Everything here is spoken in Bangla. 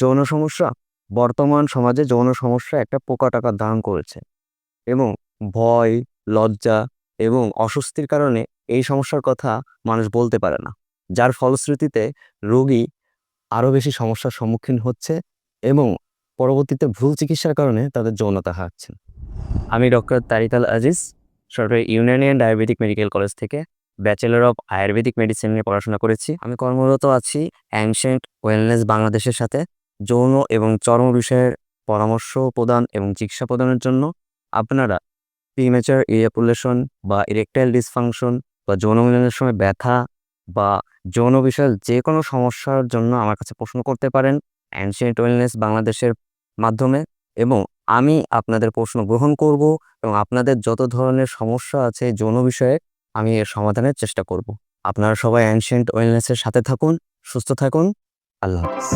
যৌন সমস্যা, বর্তমান সমাজে যৌন সমস্যা একটা পোকা টাকা দান করেছে এবং ভয়, লজ্জা এবং অস্বস্তির কারণে এই সমস্যার কথা মানুষ বলতে পারে না। যার ফলশ্রুতিতে রোগী আরও বেশি সমস্যার সম্মুখীন হচ্ছে এবং পরবর্তীতে ভুল চিকিৎসার কারণে তাদের যৌনতা হারাচ্ছেন। আমি ডক্টর তারিকাল আজিজ, সরকারি ইউনানিয়ান ডায়াবেটিক মেডিকেল কলেজ থেকে ব্যাচেলর অফ আয়ুর্বেদিক মেডিসিন নিয়ে পড়াশোনা করেছি। আমি কর্মরত আছি অ্যানশিয়েন্ট ওয়েলনেস বাংলাদেশের সাথে। যৌন এবং চর্ম বিষয়ের পরামর্শ প্রদান এবং চিকিৎসা প্রদানের জন্য আপনারা প্রিমেচার ইয়াপুলেশন বা ইরেকটাইল ডিসফাংশন বা যৌন মিলনের সময় ব্যথা বা যৌন বিষয়ের যে কোনো সমস্যার জন্য আমার কাছে প্রশ্ন করতে পারেন অ্যানশিয়েন্ট ওয়েলনেস বাংলাদেশের মাধ্যমে এবং আমি আপনাদের প্রশ্ন গ্রহণ করব এবং আপনাদের যত ধরনের সমস্যা আছে যৌন বিষয়ে আমি এর সমাধানের চেষ্টা করব। আপনারা সবাই অ্যানশিয়েন্ট ওয়েলনেসের সাথে থাকুন, সুস্থ থাকুন, আল্লাহ হাফিজ।